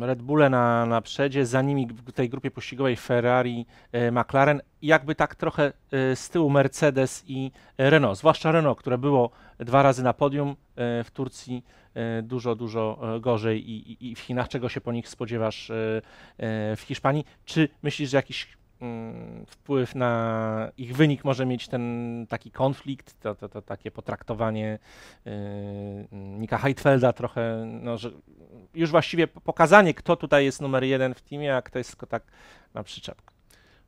Red Bulle na, na przedzie, za nimi w tej grupie pościgowej Ferrari, e, McLaren, jakby tak trochę e, z tyłu Mercedes i Renault, zwłaszcza Renault, które było dwa razy na podium e, w Turcji, e, dużo, dużo e, gorzej i, i, i w Chinach. Czego się po nich spodziewasz e, e, w Hiszpanii? Czy myślisz, że jakiś wpływ na ich wynik może mieć ten taki konflikt, to, to, to takie potraktowanie e, Nika Heidfelda trochę, no, że już właściwie pokazanie, kto tutaj jest numer jeden w teamie, a kto jest tylko tak na przyczepkę.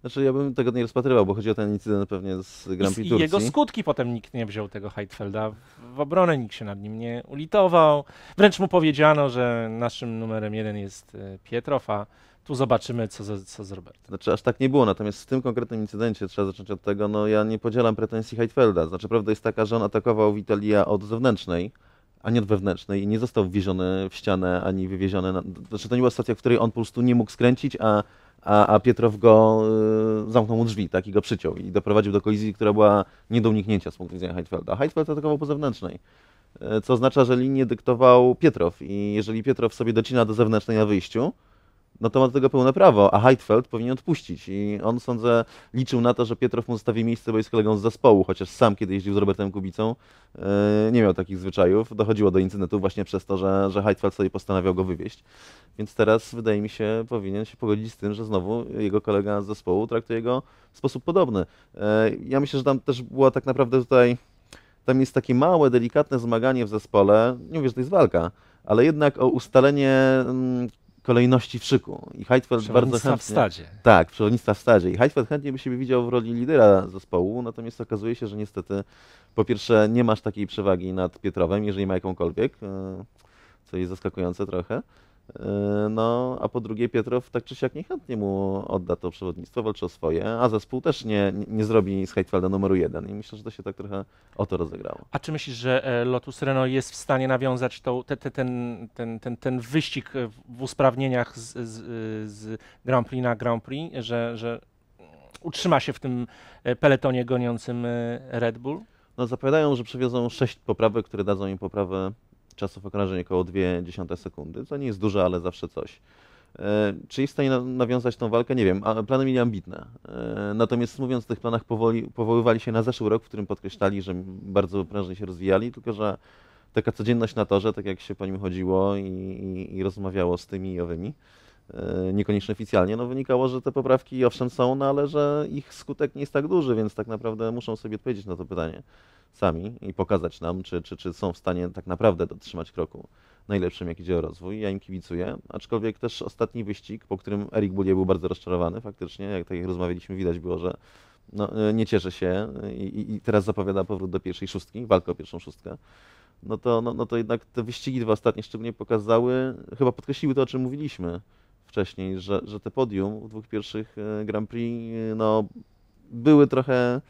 Znaczy ja bym tego nie rozpatrywał, bo chodzi o ten incydent pewnie z Grand I, Prix I Turcji. jego skutki potem nikt nie wziął tego Heidfelda w, obronę, nikt się nad nim nie ulitował. Wręcz mu powiedziano, że naszym numerem jeden jest e, Pietrow, a tu zobaczymy, co, z- co z Robertem. Znaczy aż tak nie było, natomiast w tym konkretnym incydencie trzeba zacząć od tego, no ja nie podzielam pretensji Heidfelda. Znaczy prawda jest taka, że on atakował Witalia od zewnętrznej, a nie od wewnętrznej i nie został wwieziony w ścianę ani wywieziony. Na... Znaczy to nie była sytuacja, w której on po prostu nie mógł skręcić, a, a, a Pietrow go y, zamknął mu drzwi, tak, i go przyciął i doprowadził do kolizji, która była nie do uniknięcia z punktu widzenia Heidfelda. Heidfeld atakował po zewnętrznej. y, Co oznacza, że linię dyktował Pietrow i jeżeli Pietrow sobie docina do zewnętrznej na wyjściu, no to ma do tego pełne prawo, a Heidfeld powinien odpuścić. I on, sądzę, liczył na to, że Pietrow mu zostawi miejsce, bo jest kolegą z zespołu, chociaż sam, kiedy jeździł z Robertem Kubicą, yy, nie miał takich zwyczajów. Dochodziło do incydentu właśnie przez to, że, że Heidfeld sobie postanawiał go wywieźć. Więc teraz, wydaje mi się, powinien się pogodzić z tym, że znowu jego kolega z zespołu traktuje go w sposób podobny. Yy, Ja myślę, że tam też była tak naprawdę tutaj, tam jest takie małe, delikatne zmaganie w zespole. Nie mówię, że to jest walka, ale jednak o ustalenie mm, kolejności w szyku. I Heidfeld bardzo chętnie... w stadzie. Tak, przewodnictwa w stadzie. I Heidfeld chętnie by siebie widział w roli lidera zespołu, natomiast okazuje się, że niestety po pierwsze nie masz takiej przewagi nad Pietrowem, jeżeli ma jakąkolwiek, e, co jest zaskakujące trochę. E, No, a po drugie Pietrow tak czy siak niechętnie mu odda to przewodnictwo, walczy o swoje, a zespół też nie, nie- zrobi z Heidfelda numeru jeden. I myślę, że to się tak trochę o to rozegrało. A czy myślisz, że e, Lotus Renault jest w stanie nawiązać tą, te, te, ten, ten, ten, ten wyścig w usprawnieniach z, z, z Grand Prix na Grand Prix, że, że utrzyma się w tym e, peletonie goniącym e, Red Bull? No, zapowiadają, że przewiozą sześć poprawek, które dadzą im poprawę czasów okrążeń około 0,2 sekundy. To nie jest dużo, ale zawsze coś. E, Czy jest w stanie na- nawiązać tą walkę? Nie wiem. Plany mieli ambitne. E, Natomiast mówiąc o tych planach, powoli, powoływali się na zeszły rok, w którym podkreślali, że bardzo prężnie się rozwijali, tylko że taka codzienność na torze, tak jak się po nim chodziło i, i, i rozmawiało z tymi i owymi, niekoniecznie oficjalnie, no wynikało, że te poprawki owszem są, no ale że ich skutek nie jest tak duży, więc tak naprawdę muszą sobie odpowiedzieć na to pytanie sami i pokazać nam, czy, czy, czy są w stanie tak naprawdę dotrzymać kroku najlepszym, jak idzie o rozwój. Ja im kibicuję, aczkolwiek też ostatni wyścig, po którym Erik Bullier był bardzo rozczarowany faktycznie, jak tak jak rozmawialiśmy, widać było, że no, e, nie cieszy się i- i teraz zapowiada powrót do pierwszej szóstki, walkę o pierwszą szóstkę. No to, no, no to jednak te wyścigi dwa ostatnie szczególnie pokazały, chyba podkreśliły to, o czym mówiliśmy wcześniej, że, że te podium w dwóch pierwszych e, Grand Prix e, no, były trochę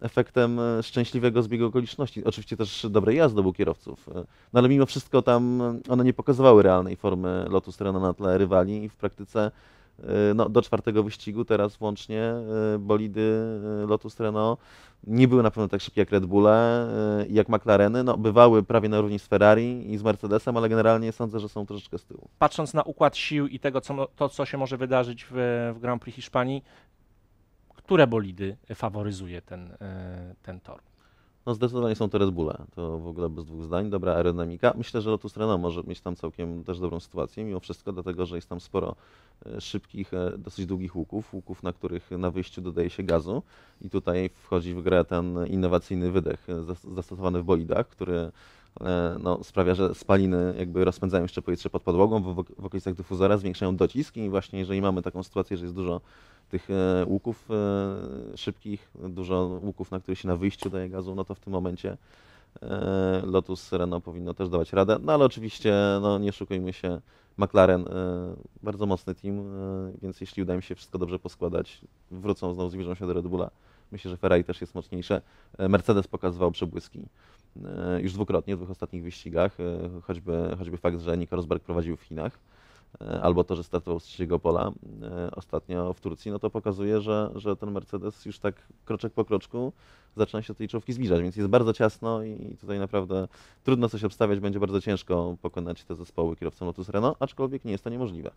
efektem e, szczęśliwego zbiegu okoliczności. Oczywiście też dobrej jazdy obu kierowców. No ale mimo wszystko tam one nie pokazywały realnej formy Lotus Renault na tle rywali i w praktyce no, do czwartego wyścigu teraz włącznie e, bolidy e, Lotus Renault nie były na pewno tak szybkie jak Red Bulle jak McLareny. No, bywały prawie na równi z Ferrari i z Mercedesem, ale generalnie sądzę, że są troszeczkę z tyłu. Patrząc na układ sił i tego, co, to, co się może wydarzyć w, w Grand Prix Hiszpanii, które bolidy faworyzuje ten, ten tor? No zdecydowanie są to Red Bulle, to w ogóle bez dwóch zdań, dobra aerodynamika. Myślę, że Lotus Renault może mieć tam całkiem też dobrą sytuację, mimo wszystko, dlatego że jest tam sporo e, szybkich, e, dosyć długich łuków, łuków, na których na wyjściu dodaje się gazu. I tutaj wchodzi w grę ten innowacyjny wydech e, zas- zastosowany w bolidach, który no, sprawia, że spaliny jakby rozpędzają jeszcze powietrze pod podłogą, w, w okolicach dyfuzora zwiększają docisk i właśnie jeżeli mamy taką sytuację, że jest dużo tych e, łuków e, szybkich, dużo łuków, na których się na wyjściu daje gazu, no to w tym momencie e, Lotus Renault powinno też dawać radę. No ale oczywiście, no nie szukujmy się, McLaren bardzo mocny team, więc jeśli uda im się wszystko dobrze poskładać, wrócą znowu, zbliżą się do Red Bulla. Myślę, że Ferrari też jest mocniejsze. Mercedes pokazywał przebłyski już dwukrotnie w dwóch ostatnich wyścigach, choćby, choćby fakt, że Nico Rosberg prowadził w Chinach. E, albo to, że startował z trzeciego pola e, ostatnio w Turcji, no to pokazuje, że, że ten Mercedes już tak kroczek po kroczku zaczyna się do tej czołówki zbliżać, więc jest bardzo ciasno i tutaj naprawdę trudno coś obstawiać, będzie bardzo ciężko pokonać te zespoły kierowcom Lotus Renault, aczkolwiek nie jest to niemożliwe.